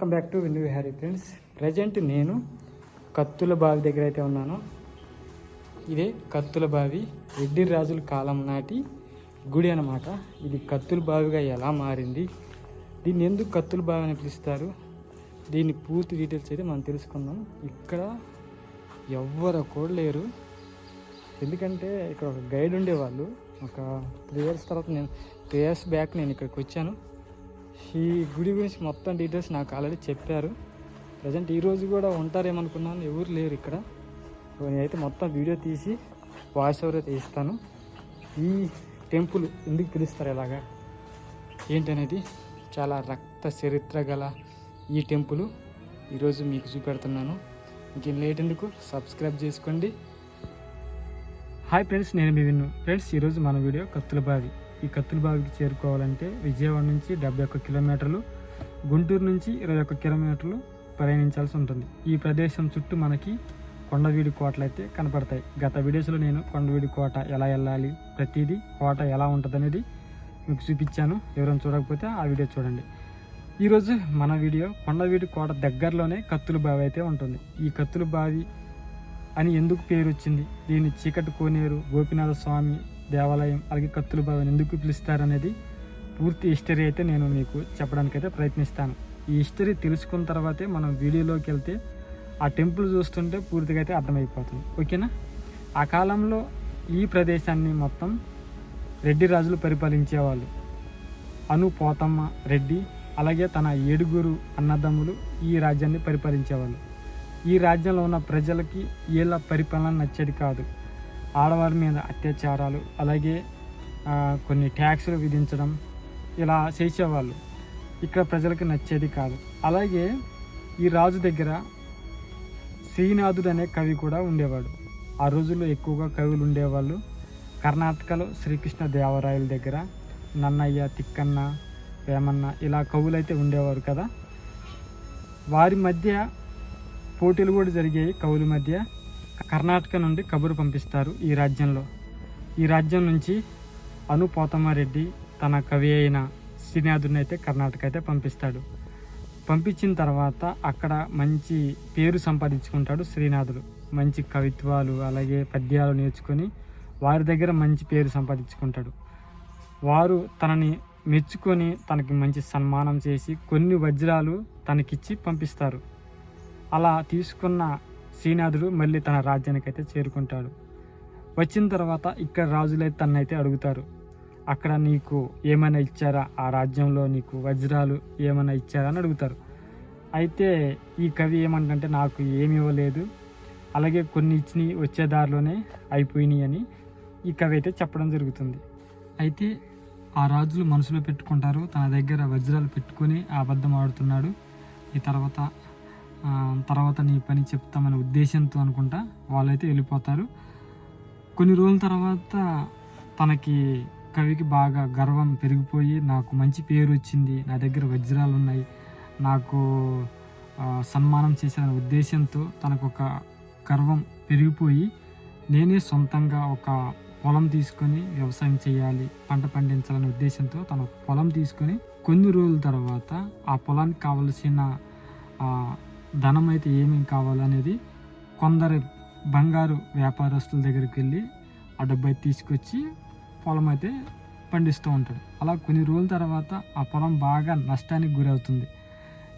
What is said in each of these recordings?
Welcome back to విన్యూ Vihari friends. Present నేను కత్తుల బావి దగ్గర అయితే ఉన్నాను. ఇదే కత్తుల బావి రెడ్డి రాజుల కాలం నాటి గుడి అనమాట ఇది కత్తుల బావిగా ఎలా మారింది? దీన్ని ఎందుకు కత్తుల బావి అని పిలుస్తారు? దీని పూర్తి డీటెయిల్స్ అయితే మనం తెలుసుకుందాం. ఇక్కడ ఎవ్వరు కూడా లేరు. ఎందుకంటే ఇక్కడ ఒక గైడ్ ఉండేవాళ్ళు. ఒక త్రీ ఇయర్స్ తర్వాత నేను త్రీ ఇయర్స్ బ్యాక్ నేను ఇక్కడికి వచ్చాను. ఈ గుడి గురించి మొత్తం డీటెయిల్స్ నాకు ఆల్రెడీ చెప్పారు. ప్రజెంట్ ఈరోజు కూడా ఉంటారేమనుకున్నాను ఎవరు లేరు ఇక్కడ. నేనైతే మొత్తం వీడియో తీసి వాయిస్ ఓవర్ అయితే ఇస్తాను. ఈ టెంపుల్ ఎందుకు పిలుస్తారు ఇలాగా? ఏంటనేది చాలా రక్త చరిత్ర గల ఈ టెంపుల్ ఈరోజు మీకు చూపెడుతున్నాను. ఇంకేం లేట్ ఎందుకు? సబ్స్క్రైబ్ చేసుకోండి. హాయ్ ఫ్రెండ్స్ నేను మీ విన్ను. ఫ్రెండ్స్ ఈరోజు మన వీడియో కత్తుల బావి ఈ కత్తుల బావికి చేరుకోవాలంటే విజయవాడ నుంచి డెబ్బై ఒక్క కిలోమీటర్లు గుంటూరు నుంచి ఇరవై ఒక్క కిలోమీటర్లు ప్రయాణించాల్సి ఉంటుంది. ఈ ప్రదేశం చుట్టూ మనకి కొండవీడి కోటలు అయితే కనపడతాయి. గత వీడియోస్లో నేను కొండవీడి కోట ఎలా వెళ్ళాలి ప్రతిదీ కోట ఎలా ఉంటుంది అనేది మీకు చూపించాను. ఎవరైనా చూడకపోతే ఆ వీడియో చూడండి. ఈరోజు మన వీడియో కొండవీడి కోట దగ్గరలోనే కత్తుల బావి అయితే ఉంటుంది. ఈ కత్తుల బావి అని ఎందుకు పేరు వచ్చింది దీన్ని చీకటి కోనేరు గోపినాథ స్వామి దేవాలయం అలాగే కత్తుల భవన్ ఎందుకు పిలుస్తారనేది పూర్తి హిస్టరీ అయితే నేను మీకు చెప్పడానికైతే ప్రయత్నిస్తాను. ఈ హిస్టరీ తెలుసుకున్న తర్వాతే మనం వీడియోలోకి వెళ్తే ఆ టెంపుల్ చూస్తుంటే పూర్తిగా అయితే అర్థమైపోతుంది. ఓకేనా? ఆ కాలంలో ఈ ప్రదేశాన్ని మొత్తం రెడ్డి రాజులు పరిపాలించేవాళ్ళు. అను పోతమ్మ రెడ్డి అలాగే తన ఏడుగురు అన్నదమ్ములు ఈ రాజ్యాన్ని పరిపాలించేవాళ్ళు. ఈ రాజ్యంలో ఉన్న ప్రజలకి వీళ్ళ పరిపాలన నచ్చేది కాదు. ఆడవారి మీద అత్యాచారాలు అలాగే కొన్ని ట్యాక్సులు విధించడం ఇలా చేసేవాళ్ళు. ఇక్కడ ప్రజలకు నచ్చేది కాదు. అలాగే ఈ రాజు దగ్గర శ్రీనాథుడు అనే కవి కూడా ఉండేవాడు. ఆ రోజుల్లో ఎక్కువగా కవులు ఉండేవాళ్ళు. కర్ణాటకలో శ్రీకృష్ణ దేవరాయల దగ్గర నన్నయ్య తిక్కన్న వేమన్న ఇలా కవులు అయితే ఉండేవారు కదా. వారి మధ్య పోటీలు కూడా జరిగాయి కవుల మధ్య. కర్ణాటక నుండి కబురు పంపిస్తారు ఈ రాజ్యంలో. ఈ రాజ్యం నుంచి అను పోతమారెడ్డి తన కవి అయిన శ్రీనాథుని అయితే కర్ణాటక అయితే పంపిస్తాడు. పంపించిన తర్వాత అక్కడ మంచి పేరు సంపాదించుకుంటాడు శ్రీనాథుడు. మంచి కవిత్వాలు అలాగే పద్యాలు నేర్చుకొని వారి దగ్గర మంచి పేరు సంపాదించుకుంటాడు. వారు తనని మెచ్చుకొని తనకి మంచి సన్మానం చేసి కొన్ని వజ్రాలు తనకిచ్చి పంపిస్తారు. అలా తీసుకున్న శ్రీనాథుడు మళ్ళీ తన రాజ్యానికి అయితే చేరుకుంటాడు. వచ్చిన తర్వాత ఇక్కడ రాజులైతే తనైతే అడుగుతారు. అక్కడ నీకు ఏమైనా ఇచ్చారా? ఆ రాజ్యంలో నీకు వజ్రాలు ఏమైనా ఇచ్చారా అని అడుగుతారు. అయితే ఈ కవి ఏమంటే నాకు ఏమి ఇవ్వలేదు. అలాగే కొన్ని ఇచ్చినవి వచ్చే దారిలోనే అయిపోయినాయి అని ఈ కవి అయితే చెప్పడం జరుగుతుంది. అయితే ఆ రాజులు మనసులో పెట్టుకుంటారు. తన దగ్గర వజ్రాలు పెట్టుకొని అబద్ధం ఆడుతున్నాడు. ఈ తర్వాత తర్వాత నీ పని చెప్తామనే ఉద్దేశంతో అనుకుంటా వాళ్ళైతే వెళ్ళిపోతారు. కొన్ని రోజుల తర్వాత తనకి కవికి బాగా గర్వం పెరిగిపోయి నాకు మంచి పేరు వచ్చింది నా దగ్గర వజ్రాలు ఉన్నాయి నాకు సన్మానం చేశారనే ఉద్దేశంతో తనకు ఒక గర్వం పెరిగిపోయి నేనే సొంతంగా ఒక పొలం తీసుకొని వ్యవసాయం చేయాలి పంట పండించాలనే ఉద్దేశంతో తను పొలం తీసుకొని కొన్ని రోజుల తర్వాత ఆ పొలానికి కావలసిన ధనం అయితే ఏమేమి కావాలనేది కొందరు బంగారు వ్యాపారస్తుల దగ్గరికి వెళ్ళి ఆ డబ్బు అయితే తీసుకొచ్చి పొలం అయితే పండిస్తూ ఉంటాడు. అలా కొన్ని రోజుల తర్వాత ఆ పొలం బాగా నష్టానికి గురవుతుంది.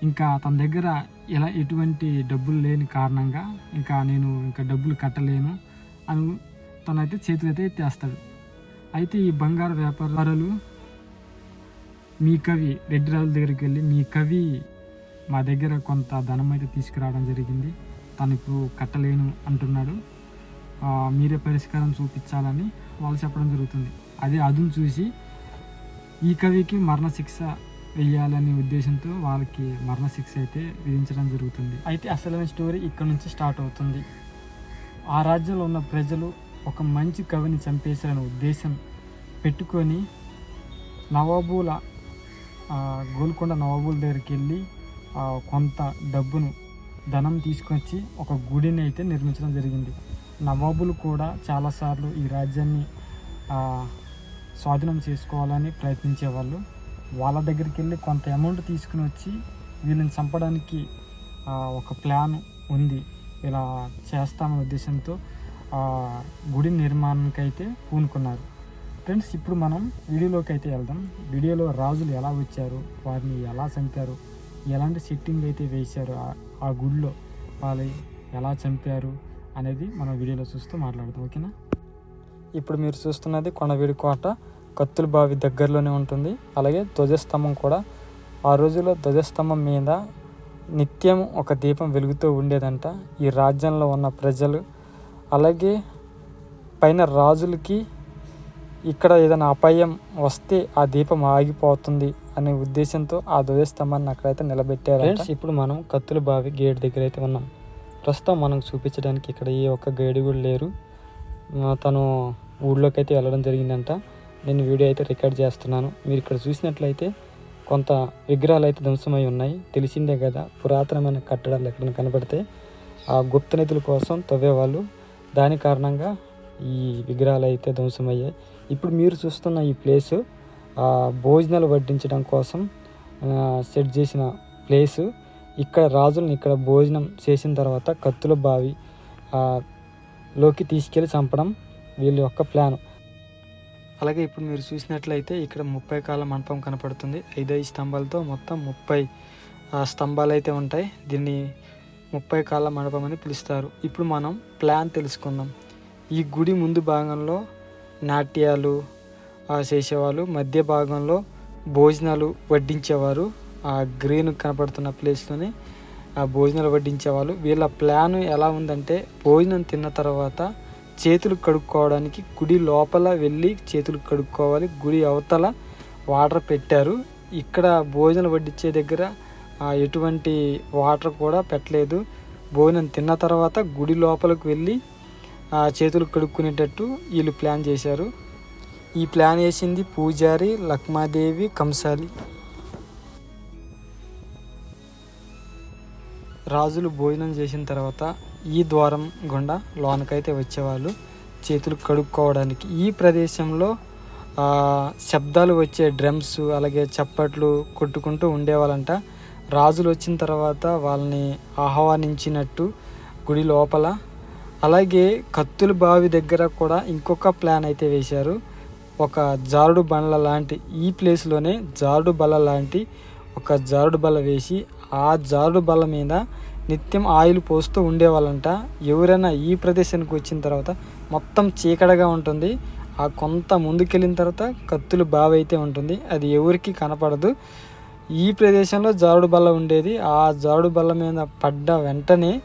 ఇంకా తన దగ్గర ఎలా ఎటువంటి డబ్బులు లేని కారణంగా ఇంకా నేను ఇంకా డబ్బులు కట్టలేను అని తనైతే చేతులైతే అయితే ఎత్తేస్తాడు. అయితే ఈ బంగారు వ్యాపారాలు మీ కవి రెడ్డి రాజుల దగ్గరికి వెళ్ళి మీ కవి మా దగ్గర కొంత ధనం అయితే తీసుకురావడం జరిగింది. తను ఇప్పుడు కట్టలేను అంటున్నాడు. మీరే పరిష్కారం చూపించాలని వాళ్ళు చెప్పడం జరుగుతుంది. అదే అదును చూసి ఈ కవికి మరణశిక్ష వేయాలనే ఉద్దేశంతో వాళ్ళకి మరణశిక్ష అయితే విధించడం జరుగుతుంది. అయితే అసలైన స్టోరీ ఇక్కడ నుంచి స్టార్ట్ అవుతుంది. ఆ రాజ్యంలో ఉన్న ప్రజలు ఒక మంచి కవిని చంపేశారనే ఉద్దేశం పెట్టుకొని నవాబుల గోల్కొండ నవాబుల దగ్గరికి వెళ్ళి కొంత డబ్బును ధనం తీసుకొచ్చి ఒక గుడిని అయితే నిర్మించడం జరిగింది. నవాబులు కూడా చాలాసార్లు ఈ రాజ్యాన్ని స్వాధీనం చేసుకోవాలని ప్రయత్నించేవాళ్ళు. వాళ్ళ దగ్గరికి వెళ్ళి కొంత అమౌంట్ తీసుకుని వచ్చి వీళ్ళని చంపడానికి ఒక ప్లాన్ ఉంది. ఇలా చేస్తామనే ఉద్దేశంతో గుడి నిర్మాణానికి అయితే పూనుకున్నారు. ఫ్రెండ్స్ ఇప్పుడు మనం వీడియోలోకి అయితే వెళ్దాం. వీడియోలో రాజులు ఎలా వచ్చారు వారిని ఎలా చంపారు ఎలాంటి సెట్టింగ్ అయితే వేశారు ఆ- గుడిలో? వాళ్ళు ఎలా చంపారు అనేది మనం వీడియోలో చూస్తూ మాట్లాడదాం ఓకేనా? ఇప్పుడు మీరు చూస్తున్నది కొండవీడి కోట. కత్తుల బావి దగ్గరలోనే ఉంటుంది. అలాగే ధ్వజస్తంభం కూడా. ఆ రోజుల్లో ధ్వజస్తంభం మీద నిత్యం ఒక దీపం వెలుగుతూ ఉండేదంట. ఈ రాజ్యంలో ఉన్న ప్రజలు. అలాగే పైన రాజులకి ఇక్కడ ఏదైనా అపాయం వస్తే ఆ దీపం ఆగిపోతుంది. అనే ఉద్దేశంతో ఆ ధ్వజస్తంభాన్ని అక్కడైతే నిలబెట్టారు ఫ్రెండ్స్ ఇప్పుడు మనం కత్తుల బావి గేట్ దగ్గర అయితే ఉన్నాం. ప్రస్తుతం మనం చూపించడానికి ఇక్కడ ఏ ఒక్క గైడ్ కూడా లేరు. తను ఊళ్ళోకి అయితే వెళ్ళడం జరిగిందంట. నేను వీడియో అయితే రికార్డ్ చేస్తున్నాను. మీరు ఇక్కడ చూసినట్లయితే కొంత విగ్రహాలు అయితే ధ్వంసమై ఉన్నాయి. తెలిసిందే కదా పురాతనమైన కట్టడాలు ఎక్కడైనా కనబడితే ఆ గుప్త నిధుల కోసం తవ్వేవాళ్ళు. దాని కారణంగా ఈ విగ్రహాలు అయితే ధ్వంసమయ్యాయి. ఇప్పుడు మీరు చూస్తున్న ఈ ప్లేసు భోజనాలు వడ్డించడం కోసం సెట్ చేసిన ప్లేసు. ఇక్కడ రాజులను ఇక్కడ భోజనం చేసిన తర్వాత కత్తుల బావి లోకి తీసుకెళ్ళి చంపడం వీళ్ళ యొక్క ప్లాన్. అలాగే ఇప్పుడు మీరు చూసినట్లయితే ఇక్కడ ముప్పై కాల మండపం కనపడుతుంది. ఐదైదు స్తంభాలతో మొత్తం ముప్పై ఆ, స్తంభాలు అయితే ఉంటాయి. దీన్ని ముప్పై కాళ్ళ మండపం అని పిలుస్తారు. ఇప్పుడు మనం ప్లాన్ తెలుసుకుందాం. ఈ గుడి ముందు భాగంలో నాట్యాలు చేసేవాళ్ళు. మధ్య భాగంలో భోజనాలు వడ్డించేవారు. ఆ గ్రీన్ కనపడుతున్న ప్లేస్లోనే ఆ భోజనాలు వడ్డించేవాళ్ళు. వీళ్ళ ప్లాన్ ఎలా ఉందంటే భోజనం తిన్న తర్వాత చేతులు కడుక్కోవడానికి గుడి లోపల వెళ్ళి చేతులు కడుక్కోవాలి. గుడి అవతల వాటర్ పెట్టారు. ఇక్కడ భోజనం వడ్డించే దగ్గర ఎటువంటి వాటర్ కూడా పెట్టలేదు. భోజనం తిన్న తర్వాత గుడి లోపలికి వెళ్ళి ఆ, చేతులు కడుక్కునేటట్టు వీళ్ళు ప్లాన్ చేశారు. ఈ ప్లాన్ వేసింది పూజారి లక్మాదేవి కంసాలి. రాజులు భోజనం చేసిన తర్వాత ఈ ద్వారం గుండా లోనకైతే వచ్చేవాళ్ళు. చేతులు కడుక్కోవడానికి ఈ ప్రదేశంలో శబ్దాలు వచ్చే డ్రమ్స్ అలాగే చప్పట్లు కొట్టుకుంటూ ఉండేవాళ్ళంట. రాజులు వచ్చిన తర్వాత వాళ్ళని ఆహ్వానించినట్టు గుడి లోపల. అలాగే కత్తుల బావి దగ్గర కూడా ఇంకొక ప్లాన్ అయితే వేశారు. ఒక జారుడు బండ్ల లాంటి ఈ ప్లేస్లోనే జారుడు బల్ల లాంటి ఒక జారుడు బల్ల వేసి ఆ జారుడు బల్ల మీద నిత్యం ఆయిల్ పోస్తూ ఉండేవాళ్ళంట. ఎవరైనా ఈ ప్రదేశానికి వచ్చిన తర్వాత మొత్తం చీకడగా ఉంటుంది. ఆ కొంత ముందుకెళ్ళిన తర్వాత కత్తులు బావి అయితే ఉంటుంది. అది ఎవరికి కనపడదు. ఈ ప్రదేశంలో జారుడు బల్ల ఉండేది. ఆ జారుడు బల్ల మీద పడ్డ వెంటనే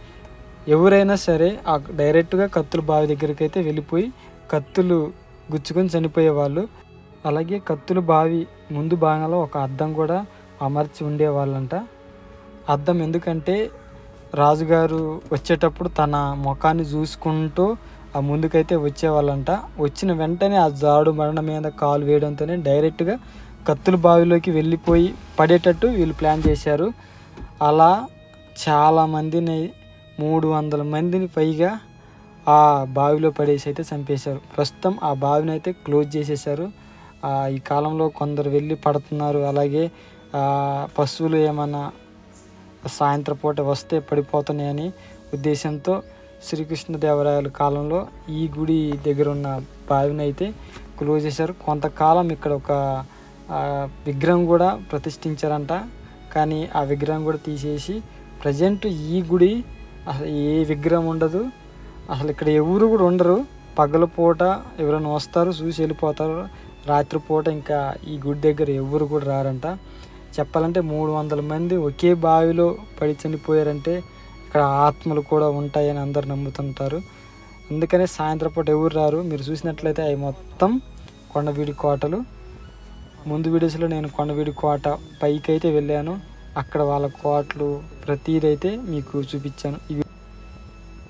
ఎవరైనా సరే ఆ డైరెక్ట్గా కత్తులు బావి దగ్గరికి అయితే వెళ్ళిపోయి కత్తులు గుచ్చుకొని చనిపోయేవాళ్ళు. అలాగే కత్తుల బావి ముందు భాగంలో ఒక అద్దం కూడా అమర్చి ఉండేవాళ్ళంట. అద్దం ఎందుకంటే రాజుగారు వచ్చేటప్పుడు తన ముఖాన్ని చూసుకుంటూ ఆ ముందుకైతే వచ్చేవాళ్ళంట. వచ్చిన వెంటనే ఆ జాడు మరణ మీద కాలు వేయడంతోనే డైరెక్ట్గా కత్తుల బావిలోకి వెళ్ళిపోయి పడేటట్టు వీళ్ళు ప్లాన్ చేశారు. అలా చాలామందిని మూడు వందల మందిని పైగా ఆ బావిలో పడేసి అయితే చంపేశారు. ప్రస్తుతం ఆ బావిని అయితే క్లోజ్ చేసేసారు ఈ కాలంలో కొందరు వెళ్ళి పడుతున్నారు. అలాగే పశువులు ఏమైనా సాయంత్రం పూట వస్తే పడిపోతున్నాయని ఉద్దేశంతో శ్రీకృష్ణదేవరాయల కాలంలో ఈ గుడి దగ్గర ఉన్న బావిని అయితే క్లోజ్ చేశారు. కొంతకాలం ఇక్కడ ఒక విగ్రహం కూడా ప్రతిష్ఠించారంట. కానీ ఆ విగ్రహం కూడా తీసేసి ప్రజెంట్ ఈ గుడి అసలు ఏ విగ్రహం ఉండదు. అసలు ఇక్కడ ఎవరు కూడా ఉండరు. పగల పూట ఎవరైనా వస్తారు చూసి వెళ్ళిపోతారు. రాత్రిపూట ఇంకా ఈ గుడి దగ్గర ఎవరు కూడా రారంట. చెప్పాలంటే మూడు వందల మంది ఒకే బావిలో పడి చనిపోయారంటే ఇక్కడ ఆత్మలు కూడా ఉంటాయని అందరు నమ్ముతుంటారు. అందుకనే సాయంత్రం పూట ఎవరు రారు? మీరు చూసినట్లయితే అవి మొత్తం కొండవీడి కోటలు. ముందు వీడియోస్లో నేను కొండవీడి కోట పైకి అయితే వెళ్ళాను. అక్కడ వాళ్ళ కోటలు ప్రతిదైతే మీకు చూపించాను. ఇవి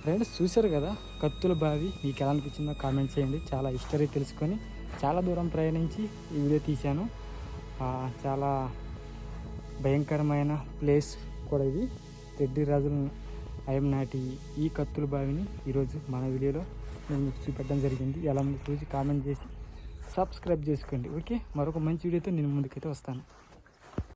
ఫ్రెండ్స్ చూశారు కదా? కత్తుల బావి. మీకు ఎలా అనిపించిందో కామెంట్ చేయండి. చాలా హిస్టరీ తెలుసుకొని చాలా దూరం ప్రయాణించి ఈ వీడియో తీశాను. చాలా భయంకరమైన ప్లేస్ కూడా ఇది. రెడ్డి రాజుల అయం నాటి ఈ కత్తుల బావిని ఈరోజు మన వీడియోలో నేను మీకు చూపెట్టడం జరిగింది. ఎలా ఉందో చూసి కామెంట్ చేసి సబ్స్క్రైబ్ చేసుకోండి. ఓకే? మరొక మంచి వీడియోతో నేను ముందుకైతే వస్తాను.